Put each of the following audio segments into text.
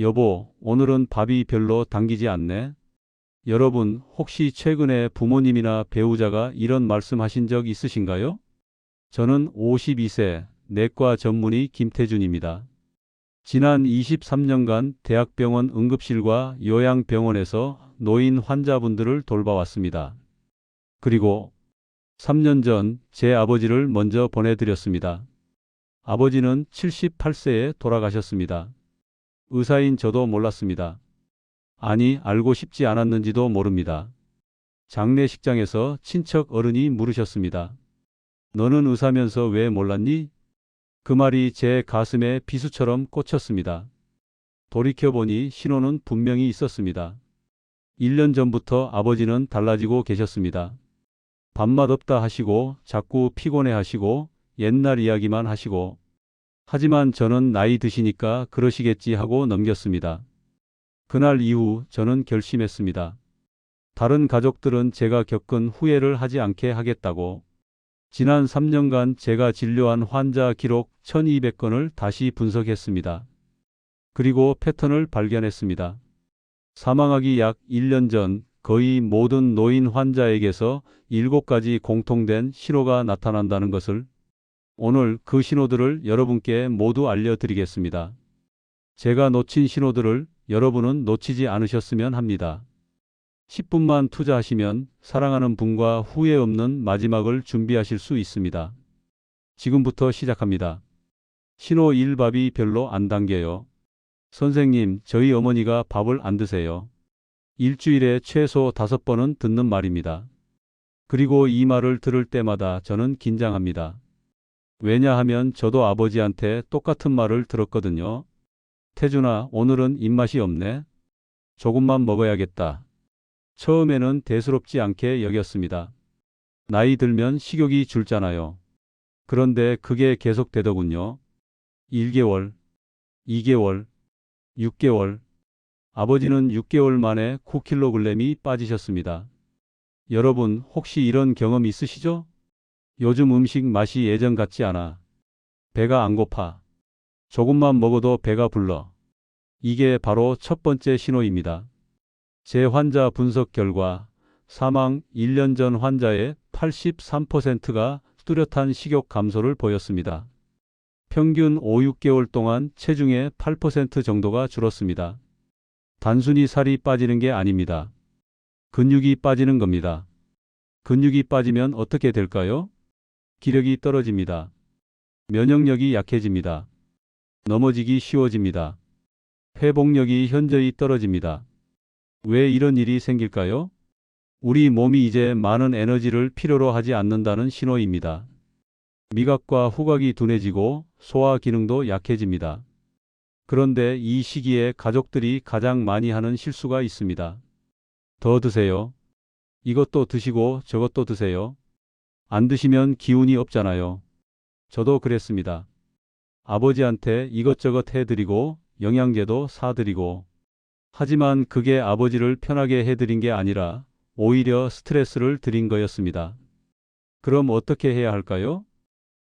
여보, 오늘은 밥이 별로 당기지 않네. 여러분, 혹시 최근에 부모님이나 배우자가 이런 말씀하신 적 있으신가요? 저는 52세 내과 전문의 김태준입니다. 지난 23년간 대학병원 응급실과 요양병원에서 노인 환자분들을 돌봐왔습니다. 그리고 3년 전 제 아버지를 먼저 보내드렸습니다. 아버지는 78세에 돌아가셨습니다. 의사인 저도 몰랐습니다. 아니, 알고 싶지 않았는지도 모릅니다. 장례식장에서 친척 어른이 물으셨습니다. 너는 의사면서 왜 몰랐니? 그 말이 제 가슴에 비수처럼 꽂혔습니다. 돌이켜보니 신호는 분명히 있었습니다. 1년 전부터 아버지는 달라지고 계셨습니다. 밥맛 없다 하시고 자꾸 피곤해 하시고 옛날 이야기만 하시고 하지만 저는 나이 드시니까 그러시겠지 하고 넘겼습니다. 그날 이후 저는 결심했습니다. 다른 가족들은 제가 겪은 후회를 하지 않게 하겠다고 지난 3년간 제가 진료한 환자 기록 1200건을 다시 분석했습니다. 그리고 패턴을 발견했습니다. 사망하기 약 1년 전 거의 모든 노인 환자에게서 7가지 공통된 신호가 나타난다는 것을 오늘 그 신호들을 여러분께 모두 알려드리겠습니다. 제가 놓친 신호들을 여러분은 놓치지 않으셨으면 합니다. 10분만 투자하시면 사랑하는 분과 후회 없는 마지막을 준비하실 수 있습니다. 지금부터 시작합니다. 신호 1 밥이 별로 안 당겨요. 선생님, 저희 어머니가 밥을 안 드세요. 일주일에 최소 다섯 번은 듣는 말입니다. 그리고 이 말을 들을 때마다 저는 긴장합니다. 왜냐하면 저도 아버지한테 똑같은 말을 들었거든요. 태준아, 오늘은 입맛이 없네. 조금만 먹어야겠다. 처음에는 대수롭지 않게 여겼습니다. 나이 들면 식욕이 줄잖아요. 그런데 그게 계속되더군요. 1개월, 2개월, 6개월. 아버지는 6개월 만에 9kg이 빠지셨습니다. 여러분, 혹시 이런 경험 있으시죠? 요즘 음식 맛이 예전 같지 않아. 배가 안 고파. 조금만 먹어도 배가 불러. 이게 바로 첫 번째 신호입니다. 제 환자 분석 결과 사망 1년 전 환자의 83%가 뚜렷한 식욕 감소를 보였습니다. 평균 5, 6개월 동안 체중의 8% 정도가 줄었습니다. 단순히 살이 빠지는 게 아닙니다. 근육이 빠지는 겁니다. 근육이 빠지면 어떻게 될까요? 기력이 떨어집니다. 면역력이 약해집니다. 넘어지기 쉬워집니다. 회복력이 현저히 떨어집니다. 왜 이런 일이 생길까요? 우리 몸이 이제 많은 에너지를 필요로 하지 않는다는 신호입니다. 미각과 후각이 둔해지고 소화 기능도 약해집니다. 그런데 이 시기에 가족들이 가장 많이 하는 실수가 있습니다. 더 드세요. 이것도 드시고 저것도 드세요. 안 드시면 기운이 없잖아요. 저도 그랬습니다. 아버지한테 이것저것 해드리고 영양제도 사드리고 하지만 그게 아버지를 편하게 해드린 게 아니라 오히려 스트레스를 드린 거였습니다. 그럼 어떻게 해야 할까요?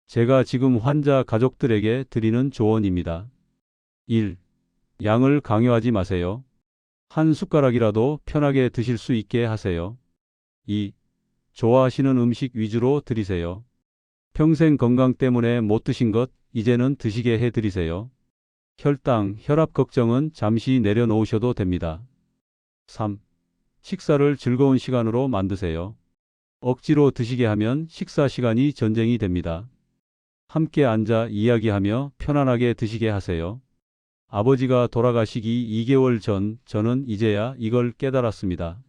제가 지금 환자 가족들에게 드리는 조언입니다. 1. 양을 강요하지 마세요. 한 숟가락이라도 편하게 드실 수 있게 하세요. 2. 좋아하시는 음식 위주로 드리세요. 평생 건강 때문에 못 드신 것 이제는 드시게 해드리세요. 혈당, 혈압 걱정은 잠시 내려놓으셔도 됩니다. 3. 식사를 즐거운 시간으로 만드세요. 억지로 드시게 하면 식사 시간이 전쟁이 됩니다. 함께 앉아 이야기하며 편안하게 드시게 하세요. 아버지가 돌아가시기 2개월 전 저는 이제야 이걸 깨달았습니다.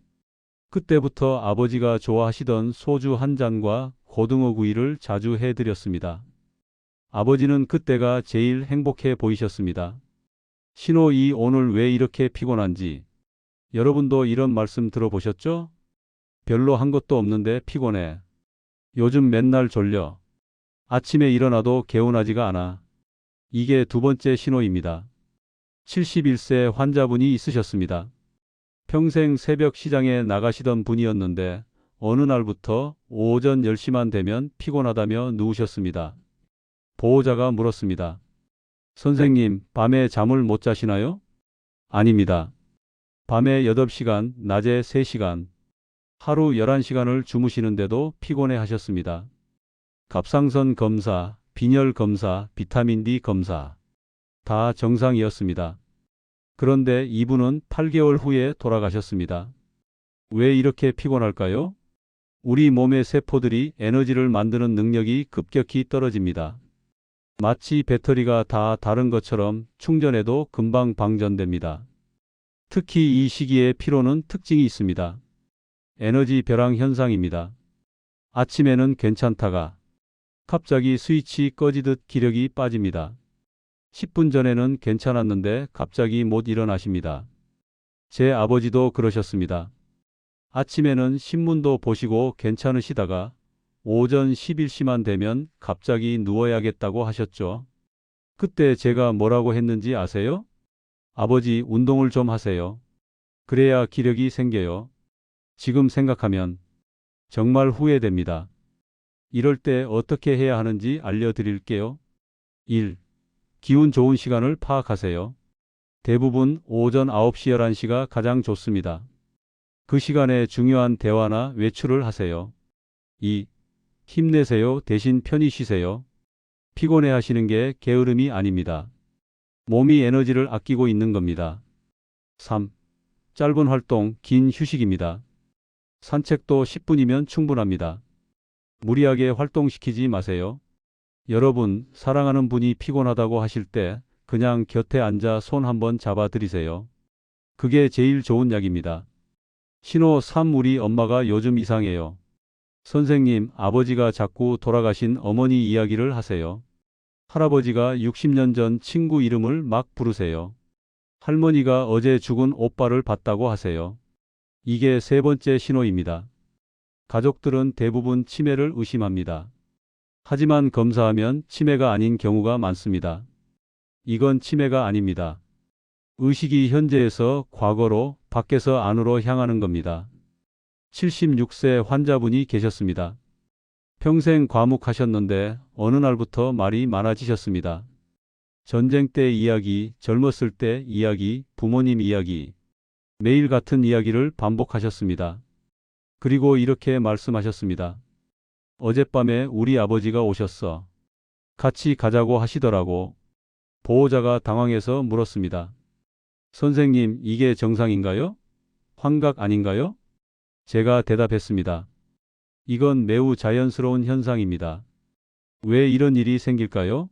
그때부터 아버지가 좋아하시던 소주 한 잔과 고등어 구이를 자주 해드렸습니다. 아버지는 그때가 제일 행복해 보이셨습니다. 신호 2 오늘 왜 이렇게 피곤한지 여러분도 이런 말씀 들어보셨죠? 별로 한 것도 없는데 피곤해. 요즘 맨날 졸려. 아침에 일어나도 개운하지가 않아. 이게 두 번째 신호입니다. 71세 환자분이 있으셨습니다. 평생 새벽 시장에 나가시던 분이었는데 어느 날부터 오전 10시만 되면 피곤하다며 누우셨습니다. 보호자가 물었습니다. 선생님, 밤에 잠을 못 자시나요? 아닙니다. 밤에 8시간, 낮에 3시간, 하루 11시간을 주무시는데도 피곤해 하셨습니다. 갑상선 검사, 빈혈 검사, 비타민 D 검사. 다 정상이었습니다. 그런데 이분은 8개월 후에 돌아가셨습니다. 왜 이렇게 피곤할까요? 우리 몸의 세포들이 에너지를 만드는 능력이 급격히 떨어집니다. 마치 배터리가 다 다른 것처럼 충전해도 금방 방전됩니다. 특히 이 시기에 피로는 특징이 있습니다. 에너지 벼랑 현상입니다. 아침에는 괜찮다가 갑자기 스위치 꺼지듯 기력이 빠집니다. 10분 전에는 괜찮았는데 갑자기 못 일어나십니다. 제 아버지도 그러셨습니다. 아침에는 신문도 보시고 괜찮으시다가 오전 11시만 되면 갑자기 누워야겠다고 하셨죠. 그때 제가 뭐라고 했는지 아세요? 아버지 운동을 좀 하세요. 그래야 기력이 생겨요. 지금 생각하면 정말 후회됩니다. 이럴 때 어떻게 해야 하는지 알려드릴게요. 1. 기운 좋은 시간을 파악하세요. 대부분 오전 9시 11시가 가장 좋습니다. 그 시간에 중요한 대화나 외출을 하세요. 2. 힘내세요. 대신 편히 쉬세요. 피곤해 하시는 게 게으름이 아닙니다. 몸이 에너지를 아끼고 있는 겁니다. 3. 짧은 활동, 긴 휴식입니다. 산책도 10분이면 충분합니다. 무리하게 활동시키지 마세요. 여러분, 사랑하는 분이 피곤하다고 하실 때 그냥 곁에 앉아 손 한번 잡아 드리세요. 그게 제일 좋은 약입니다. 신호 3 우리 엄마가 요즘 이상해요. 선생님, 아버지가 자꾸 돌아가신 어머니 이야기를 하세요. 할아버지가 60년 전 친구 이름을 막 부르세요. 할머니가 어제 죽은 오빠를 봤다고 하세요. 이게 세 번째 신호입니다. 가족들은 대부분 치매를 의심합니다. 하지만 검사하면 치매가 아닌 경우가 많습니다. 이건 치매가 아닙니다. 의식이 현재에서 과거로 밖에서 안으로 향하는 겁니다. 76세 환자분이 계셨습니다. 평생 과묵하셨는데 어느 날부터 말이 많아지셨습니다. 전쟁 때 이야기, 젊었을 때 이야기, 부모님 이야기, 매일 같은 이야기를 반복하셨습니다. 그리고 이렇게 말씀하셨습니다. 어젯밤에 우리 아버지가 오셨어. 같이 가자고 하시더라고. 보호자가 당황해서 물었습니다. 선생님, 이게 정상인가요? 환각 아닌가요? 제가 대답했습니다. 이건 매우 자연스러운 현상입니다. 왜 이런 일이 생길까요?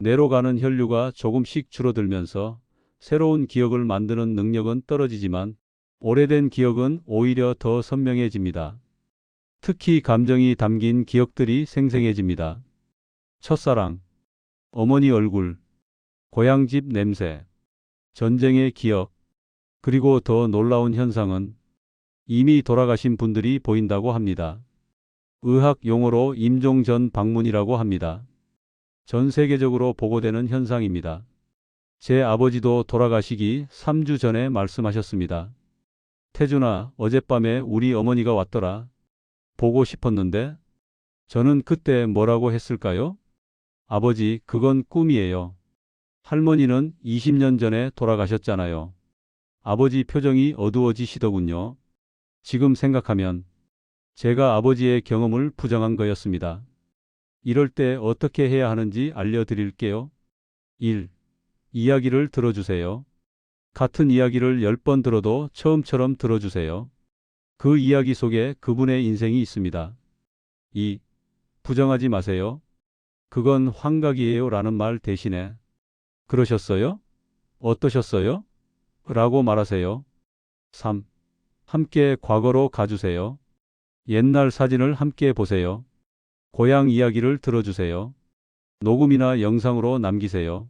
뇌로 가는 혈류가 조금씩 줄어들면서 새로운 기억을 만드는 능력은 떨어지지만 오래된 기억은 오히려 더 선명해집니다. 특히 감정이 담긴 기억들이 생생해집니다. 첫사랑, 어머니 얼굴, 고향집 냄새, 전쟁의 기억, 그리고 더 놀라운 현상은 이미 돌아가신 분들이 보인다고 합니다. 의학 용어로 임종전 방문이라고 합니다. 전 세계적으로 보고되는 현상입니다. 제 아버지도 돌아가시기 3주 전에 말씀하셨습니다. 태준아, 어젯밤에 우리 어머니가 왔더라. 보고 싶었는데? 저는 그때 뭐라고 했을까요? 아버지, 그건 꿈이에요. 할머니는 20년 전에 돌아가셨잖아요. 아버지 표정이 어두워지시더군요. 지금 생각하면 제가 아버지의 경험을 부정한 거였습니다. 이럴 때 어떻게 해야 하는지 알려드릴게요. 1. 이야기를 들어주세요. 같은 이야기를 10번 들어도 처음처럼 들어주세요. 그 이야기 속에 그분의 인생이 있습니다. 2. 부정하지 마세요. 그건 환각이에요 라는 말 대신에 그러셨어요? 어떠셨어요? 라고 말하세요. 3. 함께 과거로 가주세요. 옛날 사진을 함께 보세요. 고향 이야기를 들어주세요. 녹음이나 영상으로 남기세요.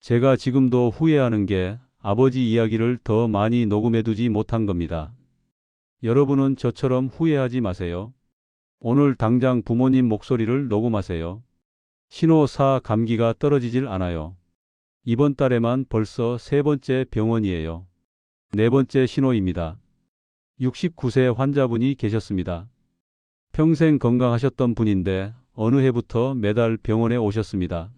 제가 지금도 후회하는 게 아버지 이야기를 더 많이 녹음해두지 못한 겁니다. 여러분은 저처럼 후회하지 마세요. 오늘 당장 부모님 목소리를 녹음하세요. 신호 4 감기가 떨어지질 않아요. 이번 달에만 벌써 세 번째 병원이에요. 네 번째 신호입니다. 69세 환자분이 계셨습니다. 평생 건강하셨던 분인데 어느 해부터 매달 병원에 오셨습니다.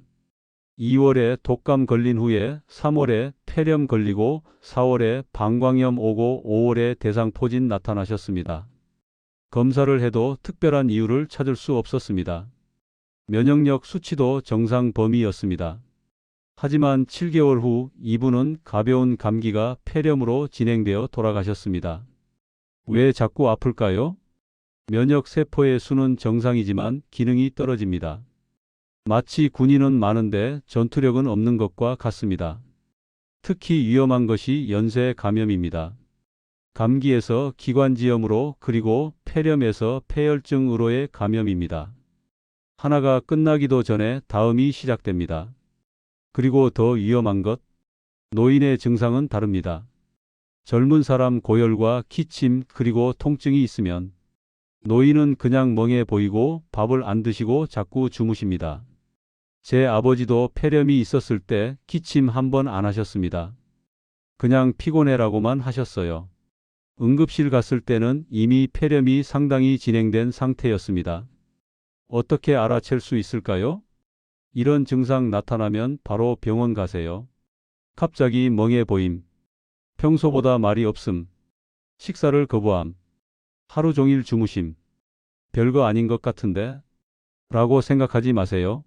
2월에 독감 걸린 후에 3월에 폐렴 걸리고 4월에 방광염 오고 5월에 대상포진 나타나셨습니다. 검사를 해도 특별한 이유를 찾을 수 없었습니다. 면역력 수치도 정상 범위였습니다. 하지만 7개월 후 이분은 가벼운 감기가 폐렴으로 진행되어 돌아가셨습니다. 왜 자꾸 아플까요? 면역 세포의 수는 정상이지만 기능이 떨어집니다. 마치 군인은 많은데 전투력은 없는 것과 같습니다. 특히 위험한 것이 연쇄 감염입니다. 감기에서 기관지염으로 그리고 폐렴에서 폐혈증으로의 감염입니다. 하나가 끝나기도 전에 다음이 시작됩니다. 그리고 더 위험한 것, 노인의 증상은 다릅니다. 젊은 사람 고열과 기침 그리고 통증이 있으면 노인은 그냥 멍해 보이고 밥을 안 드시고 자꾸 주무십니다. 제 아버지도 폐렴이 있었을 때 기침 한 번 안 하셨습니다. 그냥 피곤해라고만 하셨어요. 응급실 갔을 때는 이미 폐렴이 상당히 진행된 상태였습니다. 어떻게 알아챌 수 있을까요? 이런 증상 나타나면 바로 병원 가세요. 갑자기 멍해 보임. 평소보다 말이 없음. 식사를 거부함. 하루 종일 주무심. 별거 아닌 것 같은데? 라고 생각하지 마세요.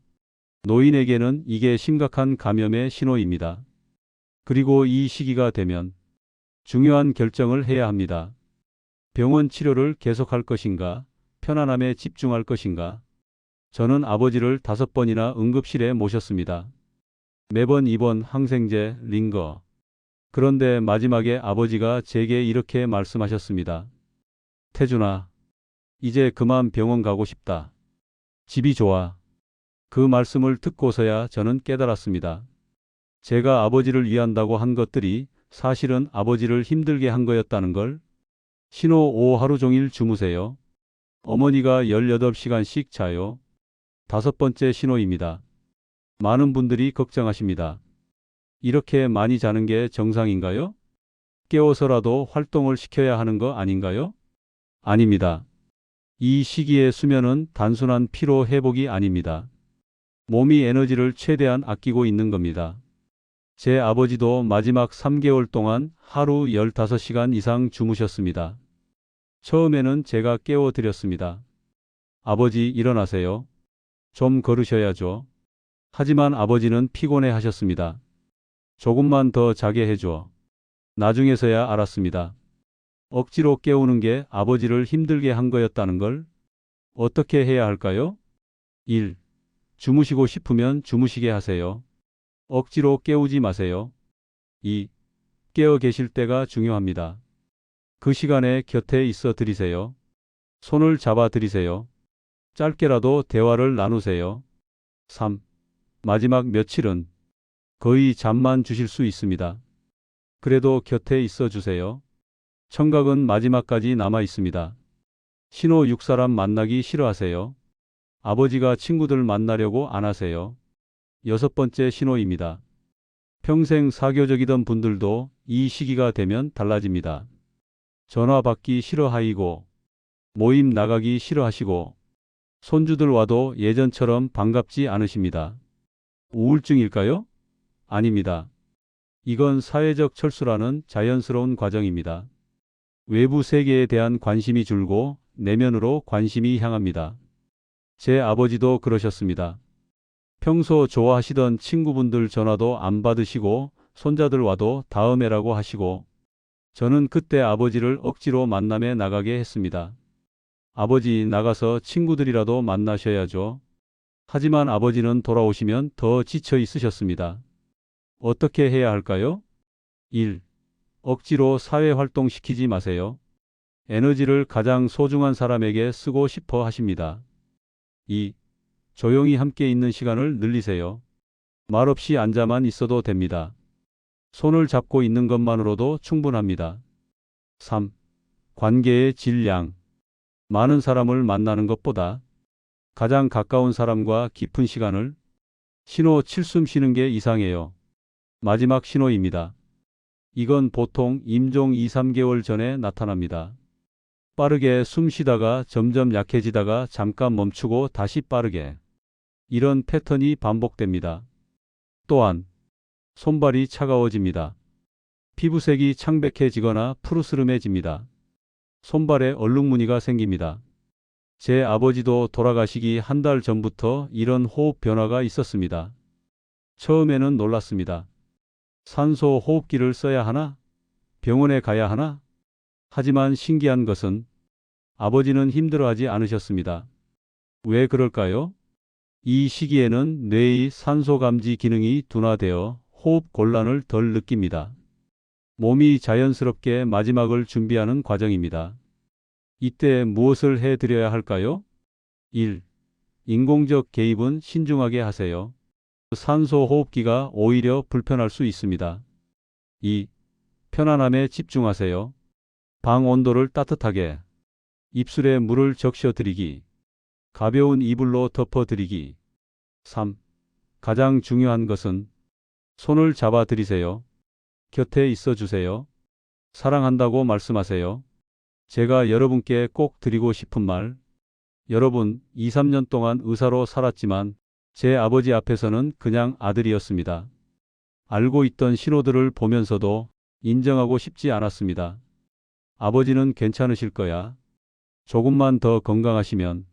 노인에게는 이게 심각한 감염의 신호입니다. 그리고 이 시기가 되면 중요한 결정을 해야 합니다. 병원 치료를 계속할 것인가, 편안함에 집중할 것인가. 저는 아버지를 다섯 번이나 응급실에 모셨습니다. 매번 입원 항생제, 링거. 그런데 마지막에 아버지가 제게 이렇게 말씀하셨습니다. 태준아, 이제 그만 병원 가고 싶다. 집이 좋아. 그 말씀을 듣고서야 저는 깨달았습니다. 제가 아버지를 위한다고 한 것들이 사실은 아버지를 힘들게 한 거였다는 걸. 신호 5 하루 종일 주무세요. 어머니가 18시간씩 자요. 다섯 번째 신호입니다. 많은 분들이 걱정하십니다. 이렇게 많이 자는 게 정상인가요? 깨워서라도 활동을 시켜야 하는 거 아닌가요? 아닙니다. 이 시기의 수면은 단순한 피로 회복이 아닙니다. 몸이 에너지를 최대한 아끼고 있는 겁니다. 제 아버지도 마지막 3개월 동안 하루 15시간 이상 주무셨습니다. 처음에는 제가 깨워드렸습니다. 아버지 일어나세요. 좀 걸으셔야죠. 하지만 아버지는 피곤해 하셨습니다. 조금만 더 자게 해줘. 나중에서야 알았습니다. 억지로 깨우는 게 아버지를 힘들게 한 거였다는 걸 어떻게 해야 할까요? 1. 주무시고 싶으면 주무시게 하세요. 억지로 깨우지 마세요. 2. 깨어 계실 때가 중요합니다. 그 시간에 곁에 있어 드리세요. 손을 잡아 드리세요. 짧게라도 대화를 나누세요. 3. 마지막 며칠은 거의 잠만 주실 수 있습니다. 그래도 곁에 있어 주세요. 청각은 마지막까지 남아 있습니다. 신호 6사람 만나기 싫어하세요. 아버지가 친구들 만나려고 안 하세요. 여섯 번째 신호입니다. 평생 사교적이던 분들도 이 시기가 되면 달라집니다. 전화 받기 싫어하이고, 모임 나가기 싫어하시고, 손주들 와도 예전처럼 반갑지 않으십니다. 우울증일까요? 아닙니다. 이건 사회적 철수라는 자연스러운 과정입니다. 외부 세계에 대한 관심이 줄고 내면으로 관심이 향합니다. 제 아버지도 그러셨습니다. 평소 좋아하시던 친구분들 전화도 안 받으시고 손자들 와도 다음에라고 하시고 저는 그때 아버지를 억지로 만남에 나가게 했습니다. 아버지 나가서 친구들이라도 만나셔야죠. 하지만 아버지는 돌아오시면 더 지쳐 있으셨습니다. 어떻게 해야 할까요? 1. 억지로 사회활동 시키지 마세요. 에너지를 가장 소중한 사람에게 쓰고 싶어 하십니다. 2. 조용히 함께 있는 시간을 늘리세요. 말없이 앉아만 있어도 됩니다. 손을 잡고 있는 것만으로도 충분합니다. 3. 관계의 질량. 많은 사람을 만나는 것보다 가장 가까운 사람과 깊은 시간을 신호 7숨 쉬는 게 이상해요. 마지막 신호입니다. 이건 보통 임종 2, 3개월 전에 나타납니다. 빠르게 숨 쉬다가 점점 약해지다가 잠깐 멈추고 다시 빠르게. 이런 패턴이 반복됩니다. 또한 손발이 차가워집니다. 피부색이 창백해지거나 푸르스름해집니다. 손발에 얼룩무늬가 생깁니다. 제 아버지도 돌아가시기 한 달 전부터 이런 호흡 변화가 있었습니다. 처음에는 놀랐습니다. 산소 호흡기를 써야 하나? 병원에 가야 하나? 하지만 신기한 것은 아버지는 힘들어하지 않으셨습니다. 왜 그럴까요? 이 시기에는 뇌의 산소 감지 기능이 둔화되어 호흡 곤란을 덜 느낍니다. 몸이 자연스럽게 마지막을 준비하는 과정입니다. 이때 무엇을 해 드려야 할까요? 1. 인공적 개입은 신중하게 하세요. 산소 호흡기가 오히려 불편할 수 있습니다. 2. 편안함에 집중하세요. 방 온도를 따뜻하게. 입술에 물을 적셔 드리기. 가벼운 이불로 덮어 드리기. 3. 가장 중요한 것은 손을 잡아 드리세요. 곁에 있어 주세요. 사랑한다고 말씀하세요. 제가 여러분께 꼭 드리고 싶은 말. 여러분, 2, 3년 동안 의사로 살았지만 제 아버지 앞에서는 그냥 아들이었습니다. 알고 있던 신호들을 보면서도 인정하고 싶지 않았습니다. 아버지는 괜찮으실 거야. 조금만 더 건강하시면.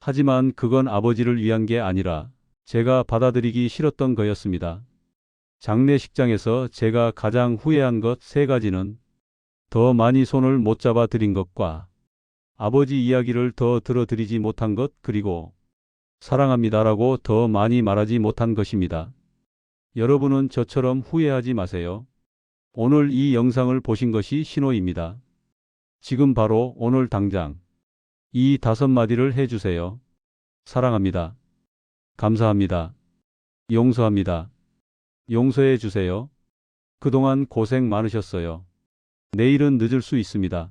하지만 그건 아버지를 위한 게 아니라 제가 받아들이기 싫었던 거였습니다. 장례식장에서 제가 가장 후회한 것 세 가지는 더 많이 손을 못 잡아 드린 것과 아버지 이야기를 더 들어드리지 못한 것 그리고 사랑합니다라고 더 많이 말하지 못한 것입니다. 여러분은 저처럼 후회하지 마세요. 오늘 이 영상을 보신 것이 신호입니다. 지금 바로 오늘 당장 이 다섯 마디를 해주세요. 사랑합니다. 감사합니다. 용서합니다. 용서해 주세요. 그동안 고생 많으셨어요. 내일은 늦을 수 있습니다.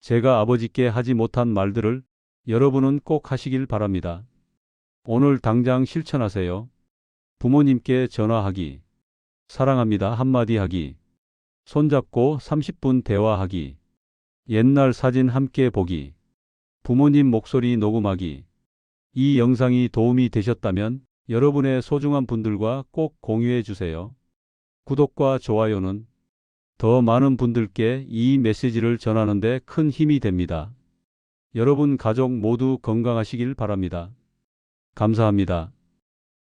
제가 아버지께 하지 못한 말들을 여러분은 꼭 하시길 바랍니다. 오늘 당장 실천하세요. 부모님께 전화하기. 사랑합니다 한마디 하기. 손잡고 30분 대화하기. 옛날 사진 함께 보기. 부모님 목소리 녹음하기. 이 영상이 도움이 되셨다면 여러분의 소중한 분들과 꼭 공유해 주세요. 구독과 좋아요는 더 많은 분들께 이 메시지를 전하는데 큰 힘이 됩니다. 여러분 가족 모두 건강하시길 바랍니다. 감사합니다.